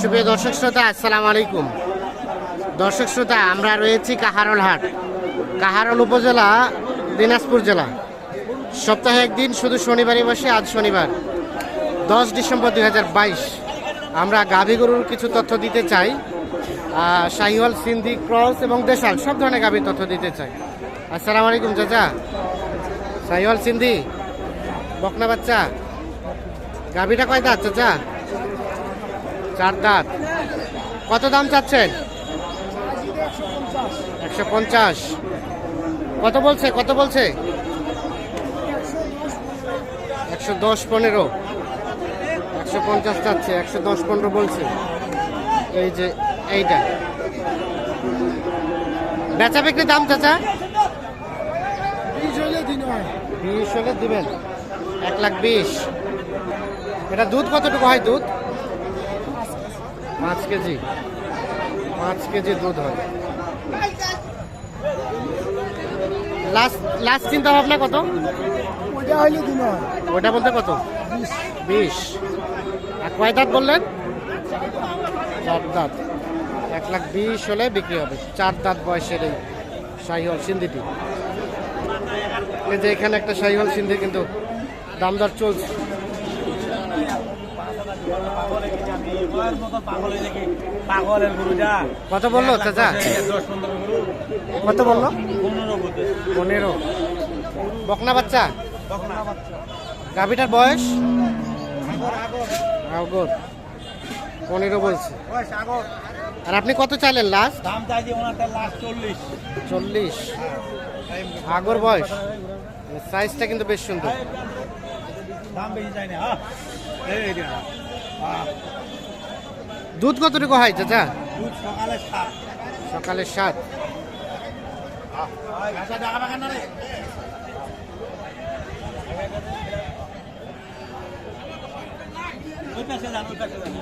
সুপ্রিয় দর্শক শ্রোতা, আসসালামু আলাইকুম। দর্শক শ্রোতা, আমরা রয়েছি কাহারল হাট। কাহারল উপজেলা, দিনাজপুর জেলা। সপ্তাহে একদিন, শুধু শনিবারই বসে, আজ শনিবার, দশ ডিসেম্বর দু হাজার বাইশ। আমরা গাভী গরুর কিছু তথ্য দিতে চাই। শাহিওয়াল, সিন্ধি, ক্রস এবং দেশাল, সব ধরনের গাভীর তথ্য দিতে চাই। আসসালামু আলাইকুম, চাচা। শাহিওয়াল, সিন্ধি, বকনা বাচ্চা। গাভীটা কয় দাঁত, চাচা? চার দাঁত। কত দাম চাচ্ছেন? একশো পঞ্চাশ। কত বলছে? কত বলছে? একশো দশ পনেরো। একশো পঞ্চাশ চাচ্ছে, একশো দশ পনেরো বলছে। এই যে এইটা। বেচা বিক্রি দাম চাচা? বিশ হলে দিবেন। এক লাখ বিশ। এটা দুধ কতটুকু হয় দুধ? পাঁচ কেজি। পাঁচ কেজি দুধ হয়। লাস্ট লাস্ট চিন্তা ভাবনা কত? ওটা হইলে দিন ওটা বলতে কত? বিশ। আর কয় দাঁত বললেন? চার দাঁত। এক লাখ বিশ হলে বিক্রি হবে। চার দাঁত বয়সের এই শাহিহল সিন্ধিটি। এই যে এখানে একটা শাহিহল সিন্ধি কিন্তু দাম দর চলছে। কত বলল চাচা? কত বলল? পনেরো। বকনা বাচ্চা? গাভিটার বয়স? আগর। পনেরো বলছে। আর আপনি কত চাইলেন লাস্ট লাস্ট চল্লিশ। চল্লিশ আগর বয়স। সাইজটা কিন্তু বেশ সুন্দর। দাম বেশি চাই না হ্যাঁ। দুধ কতটুকু হয় চাচা? সকালে সাত।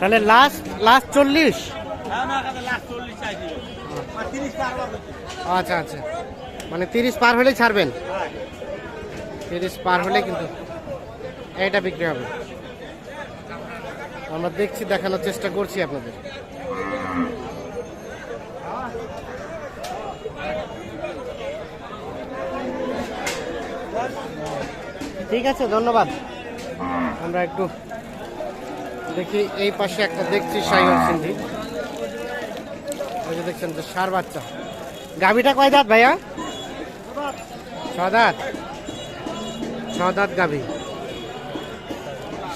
তাহলে লাস্ট লাস্ট চল্লিশ? আচ্ছা আচ্ছা। মানে তিরিশ পার হলেই ছাড়বেন? হ্যাঁ। তিরিশ পার হলে কিন্তু এটা বিক্রি হবে। আমরা দেখছি, দেখানোর চেষ্টা করছি আপনাদের। ঠিক আছে, ধন্যবাদ। আমরা একটু দেখি, এই পাশে একটা দেখছি সাইবার সিন্ধি। ওই যে দেখছেন যে সার বাচ্চা। গাভিটা কয় দাঁত ভাইয়া? ছ দাঁত। ছ দাঁত গাভি।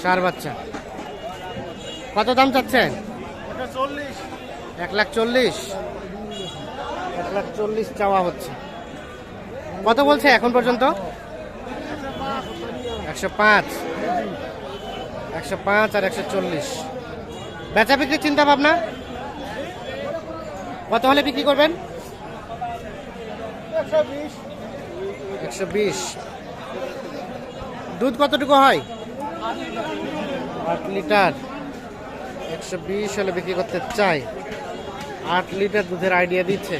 সার বাচ্চা। কত দাম চাচ্ছেন? এক লাখ চল্লিশ। এক লাখ চল্লিশ চাওয়া হচ্ছে। কত বলছে এখন পর্যন্ত? একশো পাঁচ। একশো পাঁচ আর একশো চল্লিশ। বেচা বিক্রির চিন্তা ভাবনা? কত হলে বিক্রি করবেন? একশো বিশ। দুধ কতটুকু হয়? আট লিটার। একশো বিশ হলে বিক্রি করতে চাই। আট লিটার দুধের আইডিয়া দিচ্ছে।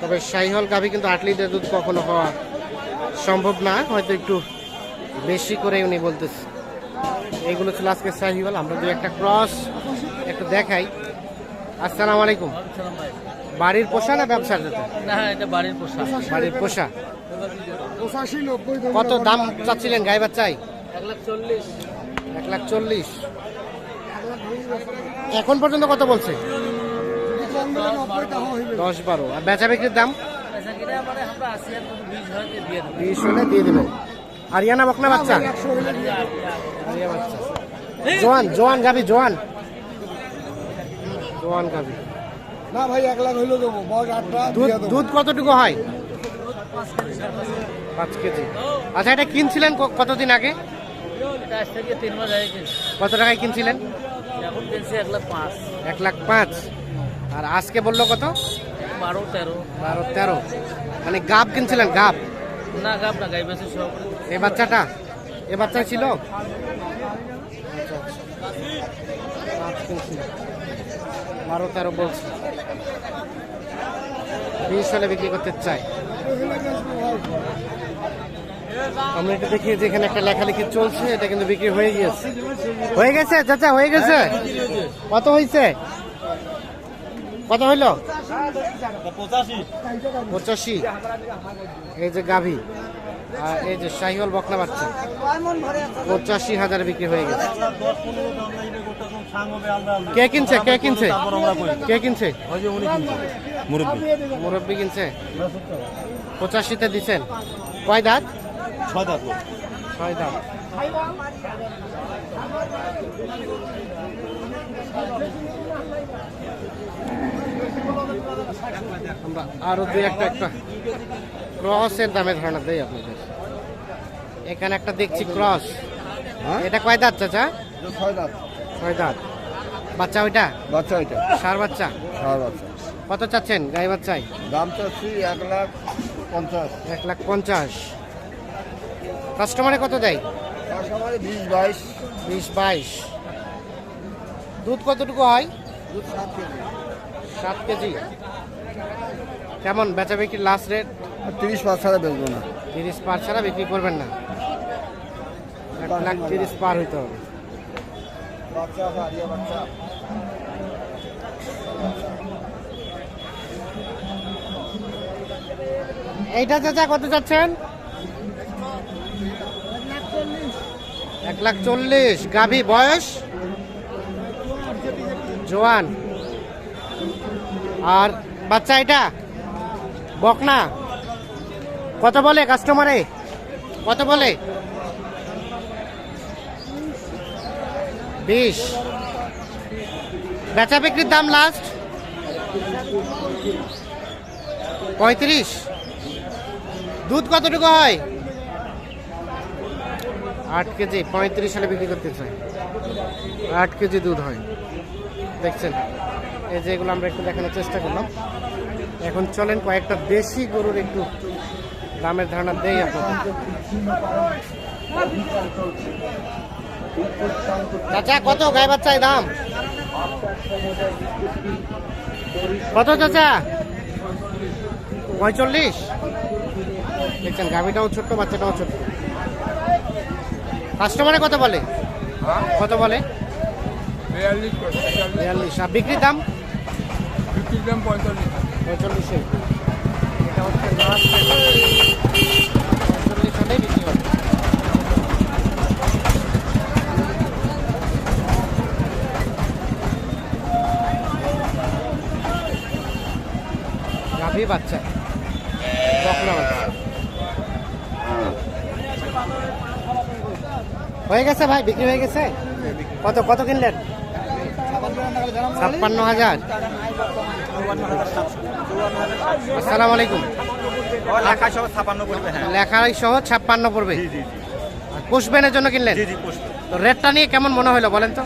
তবে শাহিহল গাভি কিন্তু আট লিটার দুধ কখনো হওয়া সম্ভব না। হয়তো একটু বেশি করে উনি বলতেছে। এইগুলো ছিল আজকে শাহিহল আমরা দু একটা ক্রস একটু দেখাই। আসসালামু আলাইকুম। বাড়ির পোষা না ব্যবসার জন্য বাড়ির বাড়ির পোষা। কত দাম চাচ্ছিলেন গাই বাচ্চাই? এক লাখ চল্লিশ। এক লাখ চল্লিশ। এখন পর্যন্ত কত বলছে? দশ বারো। আর বেচা বিক্রির দাম? বিশ হলে দিয়ে দেবে। আরিয়ানা বকনা বাচ্চা? একশো হইলে দিয়ে দেব। আরিয়া বাচ্চা জোয়ান জোয়ান গাবি জোয়ান। জোয়ান গাবি। না ভাই এক লাখ হইলে দেবো। দুধ কতটুকু হয়? পাঁচ কেজি। আচ্ছা এটা কিনছিলেন কতদিন আগে? এটা আজ থেকে তিন মাস আগে কিনছি। কত টাকায় কিনছিলেন? এখন কিনছি এক লাখ পাঁচ। এক লাখ পাঁচ। আর আজকে বলল কত? বারো তেরো। বারো তেরো। মানে গাব কিনছিলেন গাব? না গাব না গাই বেশি সব এই বাচ্চাটা? এ বাচ্চা ছিল? বারো তেরো বলছি। বিশ হলে বিক্রি করতে চাই আমরা এটা দেখি যে এখানে একটা লেখালেখি চলছে, এটা কিন্তু বিক্রি হয়ে গিয়েছে। হয়ে গেছে, চাচা, হয়ে গেছে? কত হয়েছে কত হইল? পঁচাশি। এই যে গাভী, আর এই যে শাহিওল বকনা বাচ্চা, পঁচাশি হাজার বিক্রি হয়ে গেছে। কে কিনছে? কে কিনছে? কে কিনছে? মুরব্বী কিনছে। পঁচাশিতে দিচ্ছেন কয় দাঁত? ছয় দাঁত ছয় দাঁত আমরা আরও দুই একটা একটা ক্রসের দামে ধারণা দেই আপনাদের। এখানে একটা দেখছি ক্রস। এটা কয় দাঁত চাচা? ছয় দাঁত। ছয় দাঁত। বাচ্চা ওইটা? বাচ্চা এটা সার বাচ্চা? আর বাচ্চা। কত চাচ্ছেন গাই বাচ্চায়? দাম চাচ্ছি এক লাখ পঞ্চাশ। এক লাখ পঞ্চাশ। কাস্টমারে কত দেয়? কাস্টমারে বিশ বাইশ। বিশ বাইশ। দুধ কতটুকু হয়? দুধ সাত কেজি। সাত কেজি। কেমন? বেচা বিক্রির লাস্ট রেট তিরিশ পাঁচ ছাড়া বেচবো না। তিরিশ পার ছাড়া বিক্রি করবেন না। এক লাখ তিরিশ পার হইতে হবে। এইটা চাচা কত যাচ্ছেন? এক লাখ চল্লিশ। গাভী বয়স? জোয়ান। আর বাচ্চা এটা? বকনা। কত বলে কাস্টমারে কত বলে? বিশ। বেচা বিক্রির দাম লাস্ট পঁয়ত্রিশ। দুধ কতটুকু হয়? আট কেজি, পঁয়ত্রিশ সালে বিক্রি করতে চাই আট কেজি দুধ হয়। দেখছেন? এই যে এগুলো আমরা একটু দেখানোর চেষ্টা করলাম। এখন চলেন, কয়েকটা দেশি গরুর একটু দামের ধারণা দেই আপনাদের। চাচা, কত? গায়ে বাচ্চায় দাম? কত চাচা? পঁয়তাল্লিশ দেখছেন, গাভিটাও ছোট্ট, বাচ্চাটাও ছোট্ট। কাস্টমারে কত বলে? কত বলে? বিয়াল্লিশ আর বিক্রির দাম? পঁয়তাল্লিশে। এটা হচ্ছে last পঁয়তাল্লিশ হলেই বিক্রি হবে। গাভী বাচ্চা। বকনা বাচ্চা। হয়ে গেছে ভাই, বিক্রি হয়ে গেছে? কত কত কিনলেন? ছাপ্পান্ন হাজার। আসসালামু আলাইকুম। লেখাই সহ ছাপ্পান্ন পড়বে। পুষবেনের জন্য কিনলেন? তো রেটটা নিয়ে কেমন মনে হলো বলেন তো?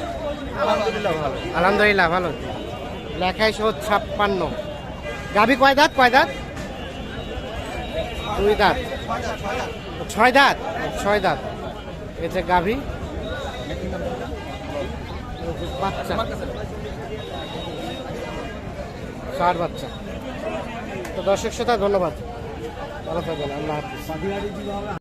আলহামদুলিল্লাহ, ভালো। লেখাই সহ ছাপ্পান্ন। গাভী কয় দাঁত? কয় দাঁত? দুই দাঁত। ছয় দাঁত? ছয় দাঁত। যে গাভী। বাচ্চা। চার বাচ্চা। তো দর্শক শ্রোতা ধন্যবাদ। ভালো থাকবেন। আল্লাহ হাফিজ।